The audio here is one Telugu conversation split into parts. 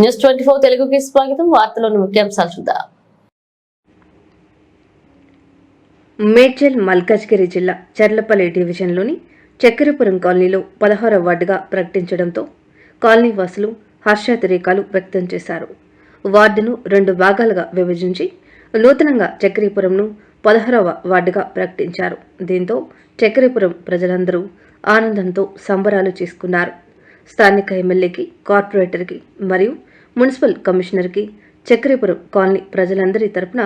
న్యూస్ ట్వంటీ ఫోర్ తెలుగుకి స్వాగతం. వార్తలోని ముఖ్యాంశాలు చూద్దాం. మేడ్చల్ మల్కాజ్గిరి జిల్లా చర్లపల్లి డివిజన్లోని చక్కెరపురం కాలనీలో పదహారవ వార్డుగా ప్రకటించడంతో కాలనీ వాసులు హర్షాతిరేకాలు వ్యక్తం చేశారు. వార్డును రెండు భాగాలుగా విభజించి నూతనంగా చక్కెరపురంను పదహారవ వార్డుగా ప్రకటించారు. దీంతో చక్కెరపురం ప్రజలందరూ ఆనందంతో సంబరాలు చేసుకున్నారు. స్థానిక ఎమ్మెల్యేకి కార్పొరేటర్కి మరియు మున్సిపల్ కమిషనర్కి చక్రీపురం కాలనీ ప్రజలందరి తరపున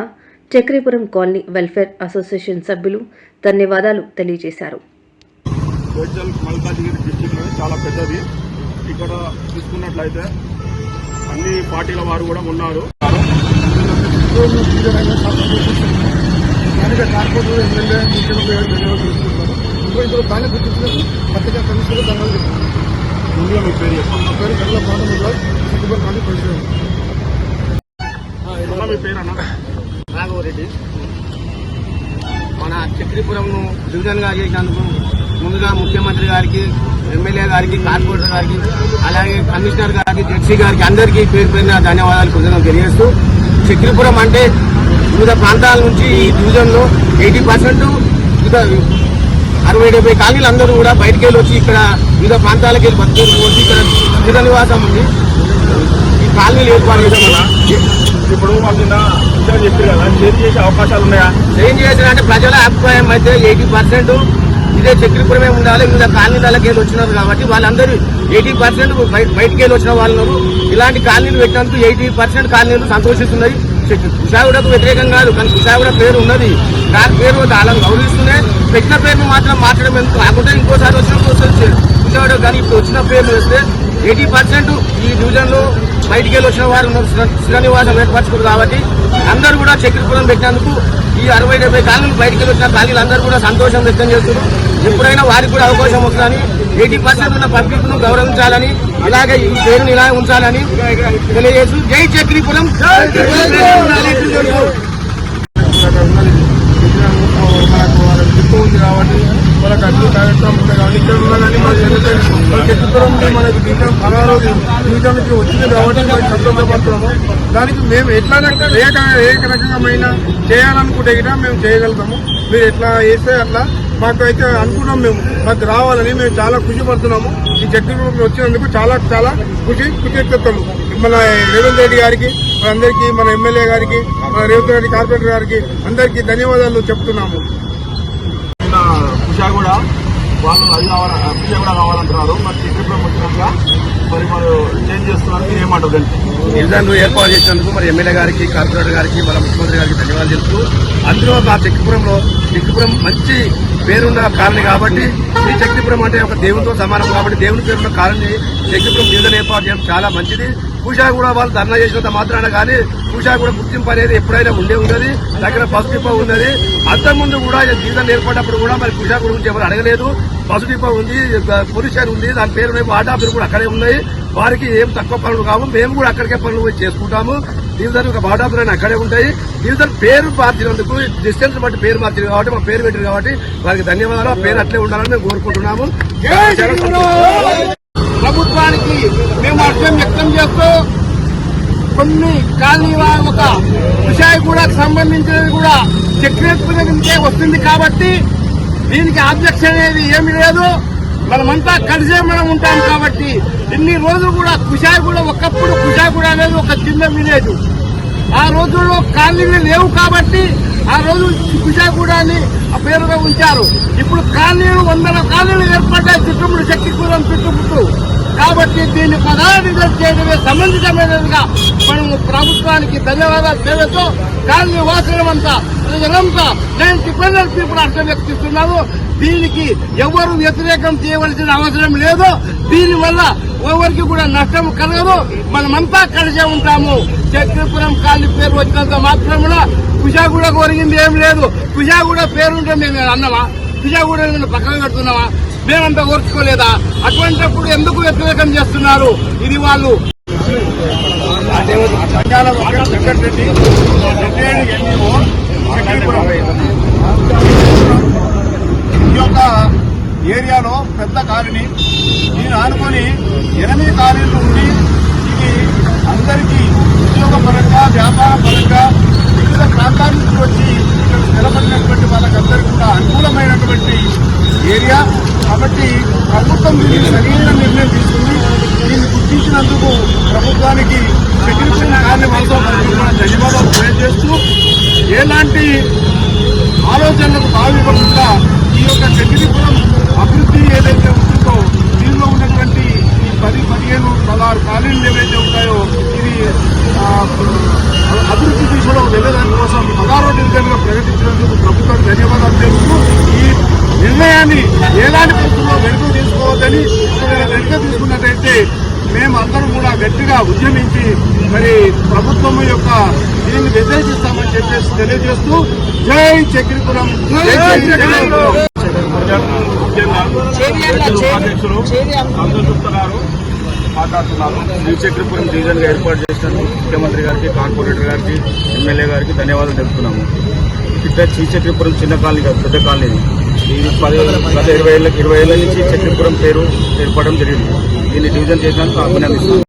చక్రీపురం కాలనీ వెల్ఫేర్ అసోసియేషన్ సభ్యులు ధన్యవాదాలు తెలియజేశారు. చాలా పెద్దది. ఇక్కడ చూసుకున్నట్లయితే అన్ని పార్టీల వారు కూడా ఉన్నారు. కార్పొరేటర్ ఎమ్మెల్యే ముఖ్యమంత్రి గారు ధన్యవాదాలు తెలుసుకుంటున్నాను ఇంకో ఇందులో కానీ గుర్తించిన పత్రికా కమిషనర్ ధన్యవాదాలు ముందుగా మీ పేరు చెప్పండి. నా పేరు కాలనీ ప్రెసిడెంట్ అన్న, మీ పేరు అన్న రాఘవరెడ్డి మన చక్రీపురంను డివిజన్గా చేసినందుకు ముందుగా ముఖ్యమంత్రి గారికి ఎమ్మెల్యే గారికి కార్పొరేటర్ గారికి అలాగే కమిషనర్ గారికి జడ్సీ గారికి అందరికీ పేరు పేరున ధన్యవాదాలు కృతజ్ఞతలు తెలియజేస్తూ చక్రీపురం అంటే వివిధ ప్రాంతాల నుంచి ఈ డివిజన్లో ఎయిటీ పర్సెంట్ అరవై డెబ్బై కాలనీలు అందరూ కూడా బయటికి వెళ్ళి వచ్చి ఇక్కడ వివిధ ప్రాంతాలకు వెళ్ళి బతికేసి వచ్చి ఇక్కడ స్థిర నివాసం ఉంది. ఈ కాలనీలు ఏర్పాటు చేయడం వల్ల ఇప్పుడు వాళ్ళు నిన్న చెప్పారు కదా చేంజ్ చేసే అవకాశాలు ఉన్నాయా? ఏం చేసిన అంటే ప్రజల అభిప్రాయం అయితే ఎయిటీ పర్సెంట్ ఇదే చక్రపురమే ఉండాలి వివిధ కాలనీలకి వెళ్ళి వచ్చినారు కాబట్టి వాళ్ళందరూ ఎయిటీ పర్సెంట్ బయటికి వెళ్ళి వచ్చిన వాళ్ళు. ఇలాంటి కాలనీలు పెట్టినందుకు ఎయిటీ పర్సెంట్ కాలనీలు సంతోషిస్తున్నాయి. కుషాగుడకు వ్యతిరేకం కాదు కానీ కుషాగుడ పేరు ఉన్నది. దాని పేరు వాళ్ళని గౌరవిస్తూనే పెట్టిన పేరును మాత్రం మార్చడం ఎందుకు? కాకుండా ఇంకోసారి వచ్చినప్పుడు వస్తుంది కానీ ఇప్పుడు వచ్చిన పేరు వస్తే ఎయిటీ పర్సెంట్ ఈ డివిజన్లో బయటికి వెళ్ళి వచ్చిన వారు శ్రీనివాసం ఏర్పరచుకోరు కాబట్టి అందరూ కూడా చక్రపురం పెట్టినందుకు ఈ అరవై డెబ్బై కాలనీలు బయటికి వెళ్ళి వచ్చిన కాలనీలు అందరూ కూడా సంతోషం వ్యక్తం చేస్తున్నారు. ఎప్పుడైనా వారికి కూడా అవకాశం వస్తుందని ఎయిటీ పర్సెంట్ ఉన్న పబ్లిక్ను గౌరవించాలని ఇలాగే ఈ పేరును ఇలా ఉంచాలని తెలియజేస్తూ జై చక్రీపురం మనకు వాళ్ళకి దిక్కు ఉంది కాబట్టి వాళ్ళకి అన్ని కార్యక్రమం ఉంది కాబట్టి ఇక్కడ మనకు తెలుసు వాళ్ళకి ఎత్తుకోవడం మనకి జీతం పదహారు జీవితానికి వచ్చింది కాబట్టి మనకి సంతోషపడుతున్నాము దానికి మేము ఎట్లా ఏక ఏక రకమైన చేయాలనుకుంటే కూడా మేము చేయగలుగుతాము. మీరు ఎట్లా వేస్తే అట్లా మాకు అయితే అనుకున్నాం మేము. మాకు రావాలని మేము చాలా ఖుషి పడుతున్నాము. ఈ చక్రవర్తి వచ్చినందుకు చాలా చాలా ఖుషి కృతజ్ఞతలు మన రేవంత్ రెడ్డి గారికి మనందరికీ మన ఎమ్మెల్యే గారికి మన రేవంత్ రెడ్డి కార్పొరేటర్ గారికి అందరికీ ధన్యవాదాలు చెప్తున్నాము. నిన్న కూడా వాళ్ళు అది కావాలి కుషా కూడా కావాలంటున్నారు. మరి టీడీపీ వచ్చినాక మరి మరి చేంజ్ చేస్తున్నారు. మీరు ఏమంటారు దానికి డివిజన్ ఏర్పాటు చేసినందుకు మరి ఎమ్మెల్యే గారికి కార్పొరేటర్ గారికి మన ముఖ్యమంత్రి గారికి ధన్యవాదాలు తెలుపుతూ అందులో నా చక్రపురంలో శక్తిపురం మంచి పేరున్న కాలనీ కాబట్టి ఈ శక్తిపురం అంటే ఒక దేవునితో సమానం కాబట్టి దేవుని పేరున్న కాలనీ శక్తిపురం డివిజన్ ఏర్పాటు చేయడం చాలా మంచిది. పూజా కూడా వాళ్ళు ధర్నా చేసినంత మాత్రాన కానీ పూజా కూడా గుర్తింపు అనేది ఎప్పుడైనా ఉండే ఉన్నది. దగ్గర బస్సు డిపో ఉన్నది. అంతకుముందు కూడా ఈ ఏర్పడినప్పుడు కూడా మరి పూజా గురించి ఎవరు అడగలేదు. బస్సు డిపో ఉంది పోలీస్ స్టేషన్ ఉంది దాని పేరు వైపు ఆటో కూడా అక్కడే ఉన్నాయి. వారికి ఏం తక్కువ పనులు కావు. మేము కూడా అక్కడికే పనులు చేసుకుంటాము. డివిజన్ ఒక బాటాపురాన్ని అక్కడే ఉంటాయి. డివిజన్ పేరు మార్చినందుకు డిస్టెన్స్ బట్టి పేరు మార్చింది కాబట్టి మా పేరు పెట్టారు కాబట్టి వారికి ధన్యవాదాలు. ఆ పేరు అట్లే ఉండాలని మేము కోరుకుంటున్నాము. ప్రభుత్వానికి మేము అర్థం వ్యక్తం చేస్తూ కొన్ని కాలనీ ఒక విషయాలు కూడా సంబంధించినది కూడా సెక్రటరీ నుంచే వస్తుంది కాబట్టి దీనికి ఆబ్జెక్షన్ అనేది ఏమీ లేదు. మనమంతా కలిసే మనం ఉంటాం కాబట్టి ఇన్ని రోజులు కూడా కుషాయి కూడా ఒకప్పుడు కుషాయి కూడా అనేది ఒక చిన్న విలేజ్ ఆ రోజుల్లో కాలనీలు లేవు కాబట్టి ఆ రోజు కుషాగూడాన్ని ఆ పేరుగా ఉంచారు. ఇప్పుడు కాలనీలు వందల కాలనీలు ఏర్పడ్డాయి చుట్టుముడు శక్తికూరం చుట్టుముట్టు. కాబట్టి దీన్ని ప్రధాన చేయడమే సంబంధితమైనదిగా మనము ప్రభుత్వానికి ధన్యవాదాలు తెలియతో కాలనీ వాసులమంతా ప్రజలంతా నేను డిపెండెంట్ పీపుల్ అర్థం వ్యక్తిస్తున్నాను దీనికి ఎవరు వ్యతిరేకం చేయవలసిన అవసరం లేదు దీని వల్ల ఎవరికి కూడా నష్టం కలగదు. మనమంతా కలిసే ఉంటాము. చక్రపురం కాలి పేరు వచ్చినంత మాత్రమున కుషాగూడ ఒరిగింది ఏం లేదు. కుషాగూడ పేరుంటే మేము అన్నమా? కుషాగూడ పక్కన పెడుతున్నామా? మేమంతా ఓర్చుకోలేదా? అటువంటిప్పుడు ఎందుకు వ్యతిరేకం చేస్తున్నారు? ఇది వాళ్ళు. సంఘాల ఒక సెక్రటరీ కాదని నేను ఆనుకొని ఎనిమిది కాలేజీలు ఉండి ఇది అందరికీ ఉద్యోగ పరంగా వ్యాపార పరంగా వివిధ ప్రాంతాల నుంచి వచ్చి ఇక్కడ స్థిరపడినటువంటి వాళ్ళకందరికీ కూడా అనుకూలమైనటువంటి ఏరియా. కాబట్టి ప్రభుత్వం దీన్ని సరైన నిర్ణయం తీసుకుంది. దీన్ని గుర్తించినందుకు ప్రభుత్వానికి సెక్యూరిటీ కార్యవర్గం ధన్యవాదాలు తెలియజేస్తూ ఎలాంటి ఆలోచనలకు భావిపడుతుంది కాలనీలు ఏవైతే ఉంటాయో ఇది అభివృద్ధి దిశలో వెళ్ళడానికి కోసం పదహారో డివిజన్గా ప్రకటించినందుకు ప్రభుత్వానికి ధన్యవాదాలు తెలుపుతూ ఈ నిర్ణయాన్ని ఎలాంటి పరిస్థితుల్లో వెనుక తీసుకోవద్దని ఒకవేళ వెనుక తీసుకున్నట్టయితే మేమందరం కూడా గట్టిగా ఉద్యమించి మరి ప్రభుత్వం యొక్క దీన్ని వ్యతిరేకిస్తామని చెప్పేసి తెలియజేస్తూ జై చక్రిపురం ముఖ్యంగా రైతుల ఉపాధ్యక్షులు సంతోష్ మాట్లాడుతున్నారు. శ్రీచక్రపురం డివిజన్గా ఏర్పాటు చేసినందుకు ముఖ్యమంత్రి గారికి కార్పొరేటర్ గారికి ఎమ్మెల్యే గారికి ధన్యవాదాలు తెలుపుతున్నాము. ఇక్కడ శ్రీచక్రపురం చిన్న కాలనీ కాదు పెద్ద కాలనీ ఇది. పది గత ఇరవై ఏళ్ళ ఇరవై ఏళ్ళ నుంచి చక్రపురం పేరు ఏర్పడడం జరిగింది. దీన్ని డివిజన్ చేసినందుకు అభినందిస్తున్నాను